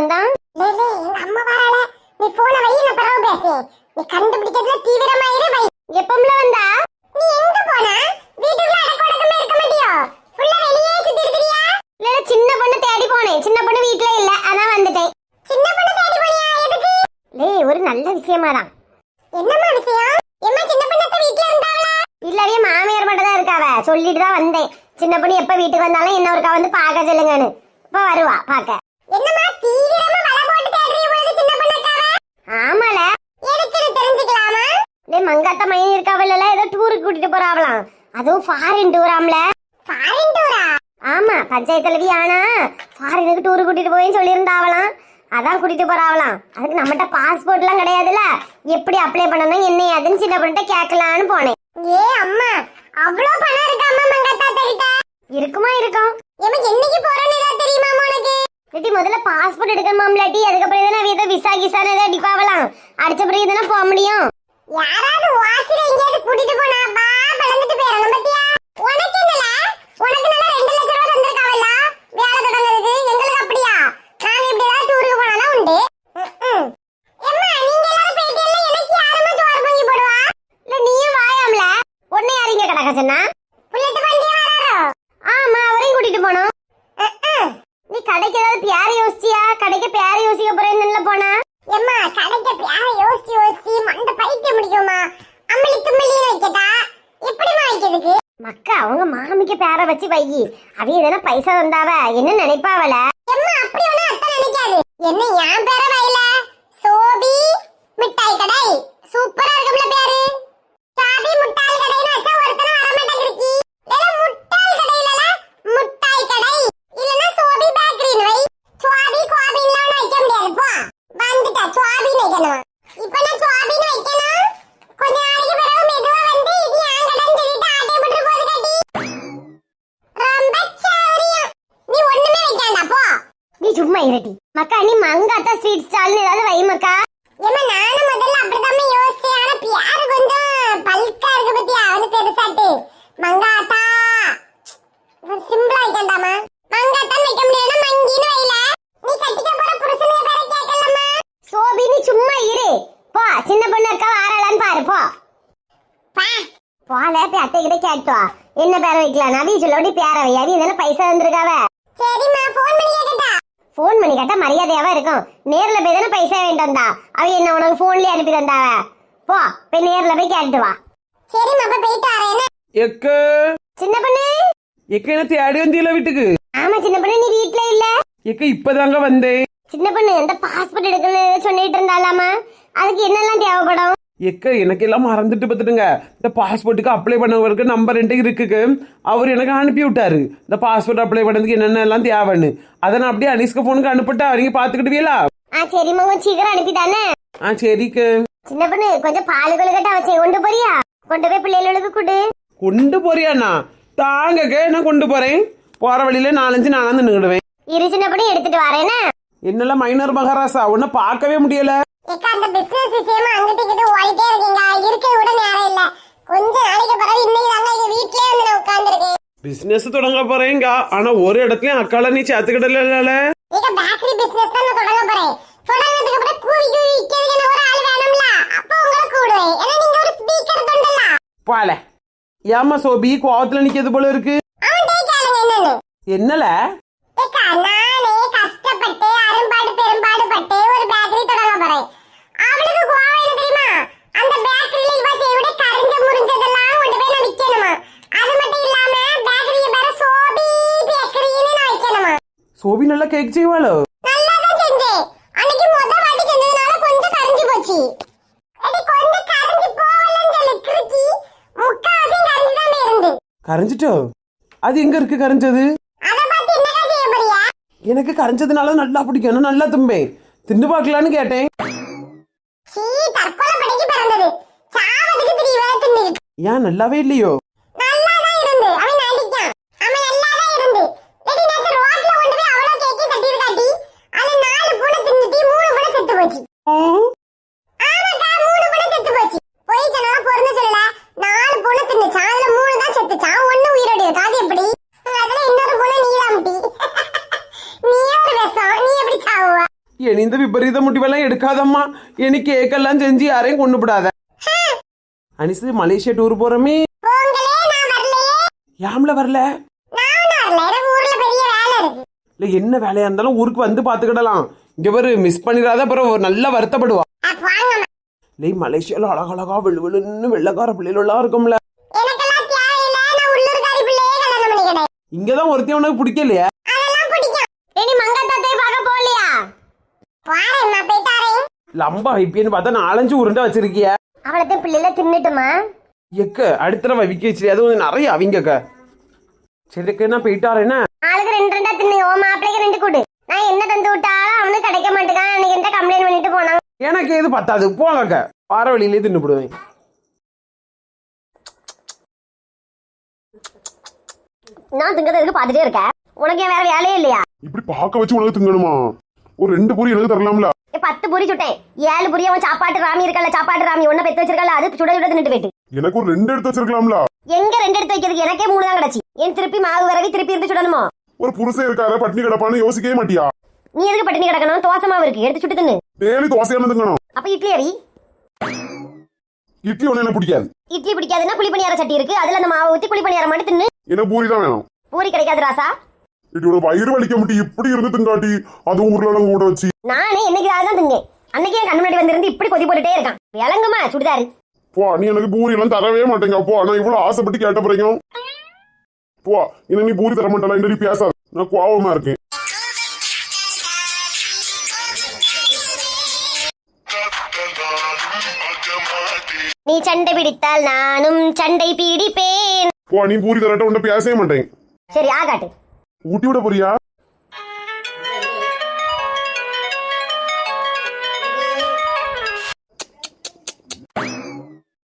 வந்தான் லேலே எங்க அம்மா வரால நீ போன வை நான் பிறகு பேசு நீ கண்டுபிடிக்கிறதுல தீவிரமாயிரு வை. எப்பம்ல வந்தா? நீ எங்க போனா? வீட்டுக்குள்ள அடக்கொடக்கமே இருக்க மாட்டியோ? ஃபுல்லா வெளியே சுத்தி இருக்கிறியா இல்ல சின்ன பொண்ணு தேடி போனேன். சின்ன பொண்ணு வீட்ல இல்ல அதான் வந்துட்டேன். சின்ன பொண்ணு தேடி போனியா? எதுக்கு? லே ஒரு நல்ல விஷயமா தான் என்னம்மா விஷயம்? எம்மா சின்ன பொண்ணத்த வீட்ல இருந்தாவளா இல்லவே மாமியார் மட்டும் தான் இருக்காவ சொல்லிட்டு தான் வந்தேன். சின்ன பொண்ணு எப்ப வீட்டுக்கு வந்தாலும் என்ன ஒருக்கா வந்து பார்க்க சொல்லுங்கன்னு. இப்ப வருவா பார்க்க என்னம்மா தீவிரமா வலை போட்டு தேடுறிய பொழுது சின்ன பொண்ணுக்காவ ஆமால. எதுக்குன்னு தெரிஞ்சுக்கலாமா? டேய் மங்காத்த மைனி இருக்காவல்ல ஏதோ டூருக்கு கூட்டிட்டு போறாவலாம் அதுவும் ஃபாரின் டூராம்ல ஃபாரின் டூரா ஆமா பஞ்சாயத்து தலைவி ஆனா ஃபாரினுக்கு டூர் கூட்டிட்டு போயின்னு சொல்லியிருந்தாவலாம் அதான் கூட்டிட்டு போறாவலாம் அதுக்கு நம்மகிட்ட பாஸ்போர்ட்லாம் கிடையாதுல்ல எப்படி அப்ளை பண்ணணும் என்ன ஏதுன்னு சின்ன பொண்ணுகிட்ட கேட்கலான்னு போனேன். ஏ அம்மா அவ்வளோ பணம் இருக்காமா மங்கத்தா கிட்ட இருக்குமா இருக்கும். எம்மா என்னைக்கு போறேன்னு தெரியுமா உனக்கு இல்லாட்டி முதல்ல பாஸ்போர்ட் எடுக்கணுமாம்லாட்டி அதுக்கப்புறம் எதனா ஏதோ விசா கிசான்னு ஏதோ அடிப்பாவலாம். அடிச்ச பிறகு எதனா போக முடியும். யாராவது வாசில எங்கேயாவது கூட்டிட்டு போனா பா பழந்துட்டு போயிடணும் பத்தியா உனக்கு என்னல உனக்கு நல்லா ரெண்டு லட்சம் ரூபா தந்திருக்காவல்ல வேலை தொடங்குறதுக்கு எங்களுக்கு அப்படியா நாங்க இப்படி ஏதாவது டூருக்கு போனாலும் உண்டு ம்ம். எம்மா நீங்க எல்லாரும் போயிட்டீங்கல்ல எனக்கு யாருமா சோறு பொங்கி போடுவா இல்ல நீயும் வாயாம்ல உன்னை யாரிங்க கிடக்க சொன்னா புல்லட்டு வண்டி வராரோ ஆமா அவரையும் கூட்டிட்டு போனோம் ம்ம். நீ கடைக்கு ஏதாவது பேர் யோசிச்சியா? கடைக்கு பேர் யோசிக்க போறேன்னு போனா? எம்மா கடைக்கு பேர யோசிச்சு யோசிச்சு மண்ட பைத்தியம் முடிக்குமா அம்மளி தும்மலின்னு வைக்கட்டா? எப்படிமா வைக்கிறதுக்கு? மக்கா அவங்க மாமிக்கு பேரை வச்சு வைகி அவ எதனா பைசா தந்தாவ? என்ன நினைப்பாவல எம்மா அப்படி ஒண்ணு அத்தை நினைக்காது. என்ன என் பேரை வைல சோபி மிட்டாய் கடை சூப்பரா இருக்கும்ல பேரு சாபி முட்டாய் கடைன்னு வச்சா ஒருத்தன வரமாட்டேங்கிறக்கி இல்ல முட்டாய் கடையில முட்டாய் கடை இல்லனா சோபி பேக்கரின்னு வை சுவாபி குவாபின்லாம் ஒண்ணு வைக்க முடியாது போ வந்துட்டா சுவாபின்னு வைக்கணும் இப்ப நான் சுவாபின்னு வைக்கணும் கொஞ்ச நாளைக்கு பிறகு மெதுவா வந்து இது என் கடைன்னு சொல்லிட்டு ஆட்டை போட்டு போது கட்டி ரொம்ப சௌரியம் நீ ஒண்ணுமே வைக்காண்டா போ இருட்டி மக்கா நீ மங்காத்தா ஸ்வீட் ஸ்டால்னு ஏதாவது வை மக்கா. ஏமா நானும் முதல்ல அப்படிதாம்மா யோசிச்சேன். ஆனா பியாரு கொஞ்சம் பல்கா இருக்கு பத்தியா? அவனு பெருசாட்டு. மங்காத்தா சிம்பிளா வைக்கண்டாமா மங்காத்தா வைக்க முடியலன்னா மங்கின்னு வைல நீ கட்டிக்க போற புருஷனுக்கு பேரை கேட்கலாமா சோபி நீ சும்மா இரு. போ சின்ன பொண்ணு அக்கா வாராளான்னு பாரு போ. பா. போல போய் அத்தை கிட்ட கேட்டு வா என்ன பேரை வைக்கலாம் நவி சொல்லோடி பேரை வை. அவி இதெல்லாம் பைசா வந்திருக்காவ சரிம்மா ஃபோன் பண்ணி கேக்கட்டா ஃபோன் பண்ணி கேட்டா மரியாதையாவா இருக்கும். நேர்ல போய் தானே பைசா வேண்டி வந்தா. அவ என்ன உனக்கு போன்லயே அனுப்பி தந்தாவ? போ போய் நேர்ல போய் கேட்டு வா. சரிம்மா அப்ப போயிட்டு வரேன். எக்க? சின்ன பொண்ணு? எக்க என்ன தேடி வந்தீல வீட்டுக்கு? ஆமா சின்ன பொண்ணு நீ வீட்ல இல்ல? எக்க இப்பதாங்க வந்தேன். சின்ன பொண்ணு இந்த பாஸ்போர்ட் எடுக்கணும்னு சொல்லிட்டு இருந்தாலாமா? அதுக்கு என்னெல்லாம் தேவைப்படும்? எக்க எனக்கு எல்லாம் மறந்துட்டு பார்த்துடுங்க இந்த பாஸ்போர்ட்டுக்கு அப்ளை பண்ணவருக்கு நம்பர் ரெண்டு இருக்குக்கு. அவர் எனக்கு அனுப்பி விட்டாரு. இந்த பாஸ்போர்ட் அப்ளை பண்ணதுக்கு என்னென்ன எல்லாம் தேவைன்னு. அதை நான் அப்படியே அனிஸ்க்கு ஃபோனுக்கு அனுப்பிட்டா அவங்க பார்த்துக்கிட்டுவீங்களா ஆ சரிம்மா கொஞ்சம் சீக்கிரம் அனுப்பித்தானே? ஆ சரிக்கு. சின்ன பொண்ணு கொஞ்சம் பால் கொழுக்கட்டை வச்சு கொண்டு போறியா? கொண்டு போய் பிள்ளைகளுக்கு கொடு. கொண்டு போறியாண்ணா? தாங்கக்க நான் கொண்டு போறேன். போற வழியில நாலஞ்சு நாளாந்து நின்றுடுவேன் இரு சின்ன பொண்ணு எடுத்துட்டு வரேன்னா என்னெல்லாம் மைனர் மகாராசா? உன்னை பார்க்கவே முடியல. ஏக்கா அந்த பிசினஸ் விஷயமா அங்கிட்டு இங்கிட்டு ஓடிட்டே இருக்கீங்க. இருக்க கூட நேரம் இல்ல. கொஞ்ச நாளைக்கு பிறகு இன்னைக்கு தாங்க எங்க வீட்லயே வந்து நான் உட்கார்ந்துருக்கேன். பிசினஸ் தொடங்க போறேங்க. ஆனா ஒரு இடத்துலயும் அக்கால நீ சேர்த்துக்கிடல ஏக்கா பேக்கரி பிசினஸ் தான் நான் தொடங்க போறேன். தொடங்கினதுக்கு அப்புறம் கூவி கூவி விக்கிறதுக்கு ஒரு ஆள் வேணும்ல. அப்போ உங்களை கூடுவேன். ஏன்னா நீங்க ஒரு ஸ்பீக்கர் தொண்டல போல. ஏமா சோபி கோவத்துல நிக்கிறது போல இருக்கு? என்னல? ஏக்கா நானே கஷ்டப்பட்டு அரும்பாடு பெரும்பாடு பட்டு ஒரு பேக்கரி தொடங்க போறேன் அவளுக்கு கோவம் என்ன தெரியுமா அந்த பேக்கரியில இவ செய்விட கரிஞ்ச முறிஞ்சதெல்லாம் கொண்டு போய் நான் விக்கணுமா அது மட்டும் இல்லாம பேக்கரிய பேர சோபி பேக்கரின்னு நான் வைக்கணுமா சோபி நல்லா கேக் செய்வாளோ நல்லா தான் செஞ்சேன் அன்னைக்கு முத வாட்டி செஞ்சதுனால கொஞ்சம் கரிஞ்சு போச்சு அடி கொஞ்சம் கரிஞ்சு போகலன்னு சொல்லு கிறுக்கி முக்காவாசி கரிஞ்சு தான் இருந்து கரைஞ்சிட்டோ? அது எங்க இருக்கு கரைஞ்சது? எனக்கு கரைஞ்சதுனால நல்லா பிடிக்கும். நல்லா தும்பேன். தின்னு பார்க்கலான்னு கேட்டேன். ஏன் நல்லாவே இல்லையோ நல்லா தான் இருந்து அவன் நடிக்கான் அவன் நல்லா தான் இருந்து லெடி நேத்து ரோட்ல கொண்டு போய் அவ்வளோ கேக்கி கட்டி காட்டி அது நாலு பூனை தின்னுட்டு மூணு பூனை செத்து போச்சு ஆ, ஆமாக்கா மூணு பூனை செத்து போச்சு போய் சொன்னாலும் பொருந்து சொல்லல நாலு பூனை தின்னுச்சான் அதுல மூணு தான் செத்துச்சான் ஒண்ணு உயிரோடு இருக்கு அது எப்படி அதுல இன்னொரு பூனை நீ தான் முட்டி நீ ஒரு விஷம் நீ எப்படி சாவுவ இனி இந்த விபரீத முடிவெல்லாம் எடுக்காதம்மா. இனி கேக்கெல்லாம் செஞ்சு யாரையும் கொண்டு விடாத அனிசு மலேசியா டூர் போறோமே. யாம்ல வரல? இல்ல என்ன வேலையா இருந்தாலும் ஊருக்கு வந்து பாத்துக்கிடலாம். இங்க பாரு மிஸ் பண்ணிடாத அப்புறம் நல்லா வருத்தப்படுவா. இல்லை மலேசியால அழகழகா வெளு வெளுன்னு வெள்ளக்கார பிள்ளைகள் எல்லாம் இருக்கும்ல இங்கதான் ஒருத்தையும் உனக்கு பிடிக்கலையா அதெல்லாம் பிடிக்கும் இனி மங்கத்தாத்தை பார்க்க போகலையா பாரும்மா போயிட்டாரே லம்பா ஐப்பின்னு பார்த்தா நாலஞ்சு உருண்டை வச்சிருக்கிய. அவளத்தையும் பிள்ளைல தின்னுட்டுமா? எக்க அடுத்த தடவை விக்க வச்சு அது வந்து நிறைய அவிங்கக்க. சரிக்கு என்ன போயிட்டாரு என்ன? ஆளுக்கு ரெண்டு ரெண்டா தின்னு ஓ மாப்பிள்ளைக்கு ரெண்டு கொடு. நான் என்ன தந்து விட்டாலும் அவனுக்கு கிடைக்க மாட்டேங்கான் அன்னைக்கு என்கிட்ட கம்ப்ளைண்ட் பண்ணிட்டு போனான்? எனக்கு எது பத்தாது போங்கக்க. பாற வழியிலே தின்னு போடுவேன். நான் திங்கிறதுக்கு பார்த்துட்டே இருக்கேன் உனக்கு வேற வேலையே இல்லையா? இப்படி பார்க்க வச்சு உனக்கு திங்கணுமா? ஒரு ரெண்டு பொரி எனக்கு தரலாம்ல. பத்து புரி சுட்டேன் ஏழு புரி அவன் சாப்பாட்டு ராமி இருக்கல சாப்பாட்டு ராமி. ஒன்ன பெத்து வச்சிருக்கல அது சுட சுட தின்னுட்டு போயிட்டு. எனக்கு ஒரு ரெண்டு எடுத்து வச்சிருக்கலாம்ல. எங்க ரெண்டு எடுத்து வைக்கிறதுக்கு எனக்கே மூணு தான் கிடைச்சி. ஏன் திருப்பி மாவு விரவி திருப்பி இருந்து சுடணுமோ? ஒரு புருஷன் இருக்காரு பட்னி கிடப்பான்னு யோசிக்கவே மாட்டியா? நீ எதுக்கு பட்டினி கிடக்கணும்? தோசை மாவு இருக்கு. எடுத்து சுட்டு தின்னு. டெய்லி தோசையான திங்கணும். அப்ப இட்லி அரி இட்லி ஒண்ணு எனக்கு பிடிக்காது. இட்லி பிடிக்காதுன்னா குழி பணியார சட்டி இருக்கு. அதுல அந்த மாவை ஊத்தி குழி பணியாரம் மட்டும் தின்னு. எனக்கு பூரி தான் வேணும். பூரி கிடைக்காது ராசா. இட்டோட வயிறு வலிக்க மட்டும் இப்படி இருந்து திங்காட்டி அதுவும் உருளைக்கிழங்கு கூட வச்சு. நானே என்னைக்கு தான் தின்னேன் அன்னைக்கு என் கண்ணு முன்னாடி வந்திருந்து இப்படி கொதி போட்டுட்டே இருக்கான். விளங்குமா சுடிதாரு? போ நீ எனக்கு பூரி எல்லாம் தரவே மாட்டேங்க. போ நான் இவ்வளவு ஆசைப்பட்டு கேட்ட பிறகும் போ இன்னும் நீ பூரி தர மாட்டல நீ பேசாத. நான் கோவமா இருக்கேன். நீ சண்டை பிடித்தால் நானும் சண்டை பிடிப்பேன். போ நீ பூரி தரட்ட உன்ட்ட பேசவே மாட்டேன். சரி ஆகாட்டு. ஊட்டி விட போறியா?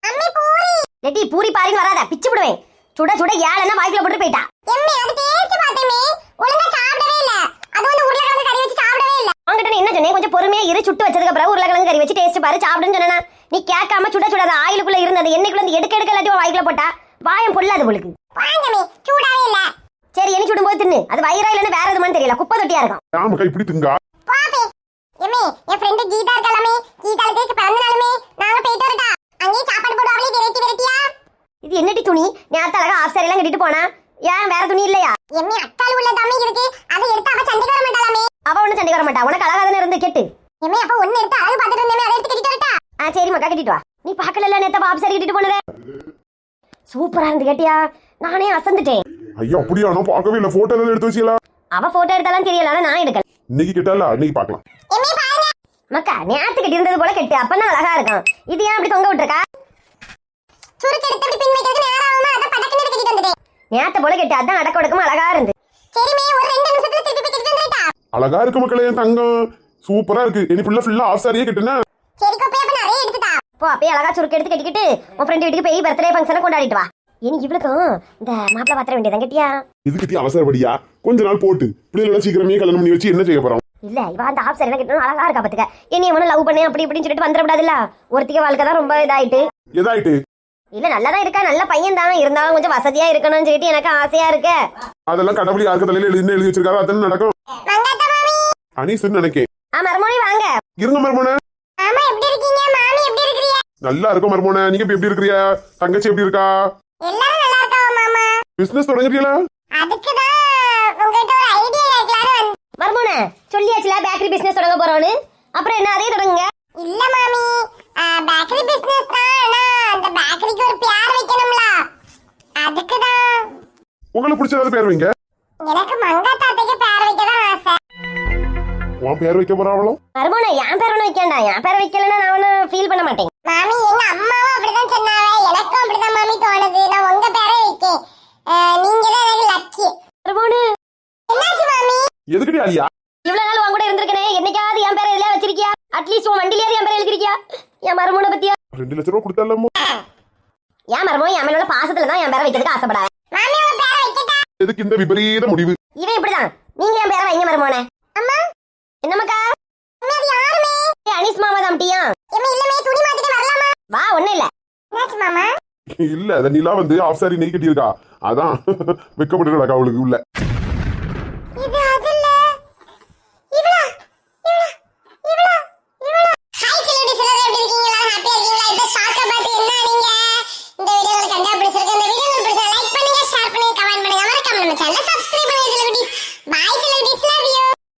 அம்மி பூரி. லெட்டி பூரி பாரின்னு வராத பிச்சு விடுவேன். சுட சுட ஏழனா வாய்க்குள்ள போட்டு போயிட்டா. எம்மி அது டேஸ்ட் பார்த்தேமே ஒழுங்கா சாப்பிடவே இல்ல. அது வந்து உருளைக்கிழங்கு கறி வச்சு சாப்பிடவே இல்ல. அவங்ககிட்ட நான் என்ன சொன்னேன்? கொஞ்சம் பொறுமையா இரு சுட்டு வச்சதுக்கு அப்புறம் உருளைக்கிழங்கு கறி வச்சு டேஸ்ட் பாரு சாப்பிடுன்னு சொன்னா நீ கேட்காம சுட சுட அது ஆயிலுக்குள்ள இருந்தது எண்ணெய்க்குள்ள இருந்து எடுக்க எடுக்க இல்லாட்டி உன் வாய்க்குள்ள போட்டா. வாயம் பொல்லாது உங்களுக்கு வாங்கமே சூடாவே இல்ல. சரி எண்ணி சுடும் போது தின்னு. அது வயிறா இல்லைன்னு வேற எதுமான்னு தெரியல. குப்பை தொட்டியா இருக்கும். ஆமாக்கா இப்படி திங்கா பாப்பே. எம்மி என் ஃப்ரெண்ட் கீதா இருக்கலாமே கீதாளுக்கு பிறந்த நாளுமே. நாங்க போயிட்டு வரட்டா. அங்கேயே சாப்பாடு போட்டு அவளே வெரைட்டி வெரைட்டியா? இது என்னடி துணி? நேரத்து அழகா ஆஃப் சாரி எல்லாம் கட்டிட்டு போனா? ஏன் வேற துணி இல்லையா? எம்மி அக்கால் உள்ள தம்பி இருக்கு. அதை எடுத்து அவ சண்டைக்கு வர மாட்டாளாமே. அவ ஒண்ணு சண்டை வர மாட்டா. உனக்கு அழகா தானே இருந்து கெட்டு. எம்மி அப்ப ஒண்ணு எடுத்து அழகு பார்த்துட்டு இருந்தேமே அதை எடுத்து கட்டிட்டு வரட்டா? ஆ சரி மக்கா கட்டிட்டு வா. நீ பார்க்கல நேத்த ஆஃப் சாரி கட்டிட்டு போனத? சூப்பரா இருந்து கேட்டியா? நானே அசந்துட்டேன். ஐயா அப்படியா? நான் பார்க்கவே இல்லை. போட்டோ எதாவது எடுத்து வச்சீங்களா அவ போட்டோ எடுத்தாலும் தெரியல ஆனா நான் எடுக்கல. இன்னைக்கு கேட்டால இன்னைக்கு பார்க்கலாம். எம்மி பாருங்க. மக்கா நேத்து கட்டி இருந்தது போல கெட்டு. அப்பதான் அழகா இருக்கும் இது ஏன் அப்படி தொங்க விட்டுருக்கா? சுருக்கு எடுத்து இப்படி பின் வைக்கிறதுக்கு நேரம் ஆகுமா? அதான் படக்குன்னு எடுத்து கட்டிட்டு வந்துட்டேன் நேத்த போல கெட்டு. அதான் அடக்க ஒடுக்கமா அழகா இருந்து. சரிமே ஒரு ரெண்டு நிமிஷத்துல திருப்பி கட்டிட்டு வந்துட்டா அழகா இருக்கு மக்களே என் தங்கம். சூப்பரா இருக்கு. இனி ஃபுல்லா ஃபுல்லா ஆஃப் சாரியே கட்டுனா? சரி கோப்பை அப்ப நிறைய எடுத்துட்டா போ அப்பயே அழகா சுருக்கு எடுத்து கட்டிக்கிட்டு உன் ஃப்ரெண்ட் வீட்டுக்கு போய் பர்த்டே ஃபங்க்ஷனை கொண்டாடிட்டு வா. இனி இவளுக்கும் இந்த மாப்பிள்ள பாத்திர வேண்டியதான் கெட்டியா இது கட்டி அவசரப்படியா கொஞ்ச நாள் போட்டு. பிள்ளைகள சீக்கிரமே கல்யாணம் பண்ணி வச்சு என்ன செய்ய போறோம்? இல்ல இவ அந்த ஆஃப் சாரி கட்டணும் அழகா இருக்கா பாத்துக்க. இனி அவனும் லவ் பண்ணேன் அப்படி இப்படின்னு சொல்லிட்டு வந்துடக்கூடாதுல்ல? ஒருத்திக்க வாழ்க்கை தான் ரொம்ப இதாயிட்டு. எதாயிட்டு? இல்ல நல்லதா இருக்கா நல்ல பையன் தான். இருந்தாலும் கொஞ்சம் வசதியா இருக்கணும்னு சொல்லிட்டு எனக்கு ஆசையா இருக்கு. அதெல்லாம் கடவுள் யாருக்கு தலையில எழுதி எழுதி வச்சிருக்காரோ அத்தனை நடக்கும். அனீஸ்ன்னு நினைக்கேன். ஆ மறுமொழி வாங்க. இருங்க மருமோனே. மாமா எப்படி இருக்கீங்க? மாமி எப்படி இருக்கிறீங்க? நல்லா இருக்கும் மருமோனே. நீங்க இப்ப எப்படி இருக்கிறியா தங்கச்சி எப்படி இருக்கா? எல்லாரும் நல்லா இருக்காவா மாமா? பிசினஸ் தொடங்கிட்டீங்களா அதுக்கு தான் உங்ககிட்ட ஒரு ஐடியா கேட்கலான்னு வந்தேன் மர்மோன சொல்லியாச்சுல பேக்கரி பிசினஸ் தொடங்க போறோம்னு அப்புறம் என்ன அதே தொடங்குங்க. இல்ல மாமி. பேக்கரி பிசினஸ் தான் ஆனா அந்த பேக்கரிக்கு ஒரு பேர் வைக்கணும்ல. அதுக்கு தான் உங்களுக்கு பிடிச்ச ஏதாவது பேர் வைங்க. எனக்கு மங்கா தாத்தைக்கு பேர் வைக்க தான் ஆசை. உன் பேர் வைக்க போறாவளும் மர்மோன என் பேர் ஒன்றும் வைக்கண்டா? என் பேர் வைக்கலன்னா நான் ஒன்றும் ஃபீல் பண்ண மாட்டேன். மாமி எங்க அம்மாவும் அப்படிதான் சொன்னாவே எனக்கும் அப்படிதான் மாமி தோணுது நான் உங்க பேரை வைக்கேன் அஹ், நீங்க தான் எனக்கு லக்கி மர்மோனு என்னாச்சு மாமி? எதுக்கடி அலியா இவ்வளவு நாள் உன் கூட இருந்திருக்கனே. என்னைக்காவது என் பேரை வச்சிருக்கியா? அட்லீஸ்ட் உன் வண்டியிலேயே என் பேரை எழுதிருக்கியா? என் மர்மோனை பத்தியா? ரெண்டு லட்ச ரூபா கொடுத்தாலும் என் மர்மோ என் மேலோட பாசத்துல தான் என் பேரை வைக்கிறதுக்கு ஆசைப்படாத. மாமி உங்க பேரை வைக்கட்டா? எதுக்கு இந்த விபரீத முடிவு? இவன் இப்படிதான். நீங்க என் பேரை வைங்க மர்மோனே அம்மா? என்னமாக்கா அனீஸ் மாமா தான் டீயா எம்மா இல்லமே துணி மாத்திட்டு வரலாமா? வா ஒண்ணும் இல்ல. என்னாச்சு மாமா? இல்ல அந்த நிலா வந்து ஆஃப் சாரி நெய் கட்டியிருக்கா. அதான் வெக்கப்பட்டுடாக்கா அவளுக்கு உள்ள.